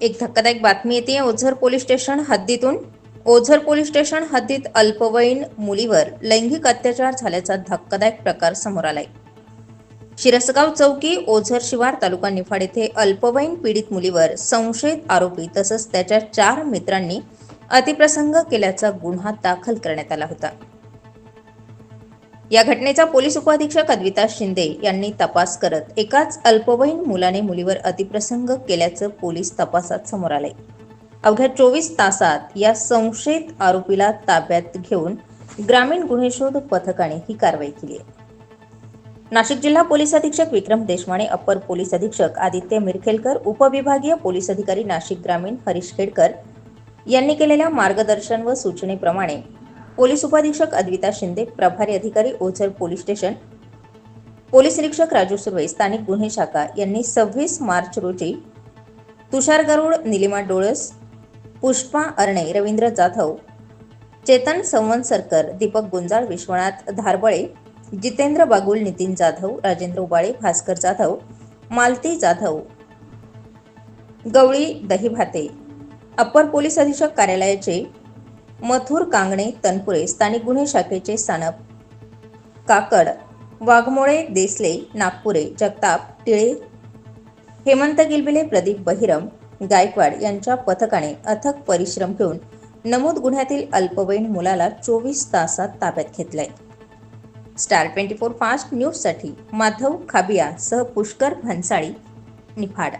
एक धक्कादायक बातमी येते. ओझर पोलीस स्टेशन हद्दीतून. ओझर पोलीस स्टेशन हद्दीत अल्पवयीन मुलीवर लैंगिक अत्याचार झाल्याचा धक्कादायक प्रकार समोर आलाय. शिरसगाव चौकी ओझर शिवार तालुका निफाड येथे अल्पवयीन पीडित मुलीवर संशयित आरोपी तसंच त्याच्या चार मित्रांनी अतिप्रसंग केल्याचा गुन्हा दाखल करण्यात आला होता. या घटनेचा पोलीस उपअधीक्षक अद्विता शिंदे यांनी तपास करत एकाच अल्पवयीन मुलाने मुलीवर अतिप्रसंग केल्याचं पोलीस तपासात समोर आलंय. अवघ्या चोवीस तासात या संशयित आरोपीला ताब्यात घेऊन ग्रामीण गुन्हे शोध पथकाने ही कारवाई केली आहे. नाशिक जिल्हा पोलीस अधीक्षक विक्रम देशमाने अप्पर पोलीस अधीक्षक आदित्य मिरखेलकर उपविभागीय पोलीस अधिकारी नाशिक ग्रामीण हरीश खेडकर यांनी केलेल्या मार्गदर्शन व सूचनेप्रमाणे पोलीस उपाधीक्षक अद्विता शिंदे प्रभारी अधिकारी ओझर पोलीस स्टेशन पोलीस निरीक्षक राजू सुर्वे स्थानिक गुन्हे शाखा यांनी सव्वीस मार्च रोजी तुषार गरुड निलिमा डोळस पुष्पा अर्णे रवींद्र जाधव चेतन संवनसरकर दीपक गुंजाळ विश्वनाथ धारबळे जितेंद्र बागुल नितीन जाधव राजेंद्र उबाळे भास्कर जाधव मालती जाधव गवळी दहीभाते अप्पर पोलीस अधीक्षक कार्यालयाचे मथुर कांगणे तनपुरे स्थानिक गुन्हे शाखेचे सानप काकड वाघमोळे देसले नागपुरे जगताप टिळे हेमंत गिलबिले प्रदीप बहिरम गायकवाड यांच्या पथकाने अथक परिश्रम घेऊन नमूद गुन्ह्यातील अल्पवयीन मुलाला चोवीस तासात ताब्यात घेतलंय. स्टार ट्वेंटी फोर फास्ट न्यूजसाठी माधव खाबिया सह पुष्कर भन्साळी निफाड.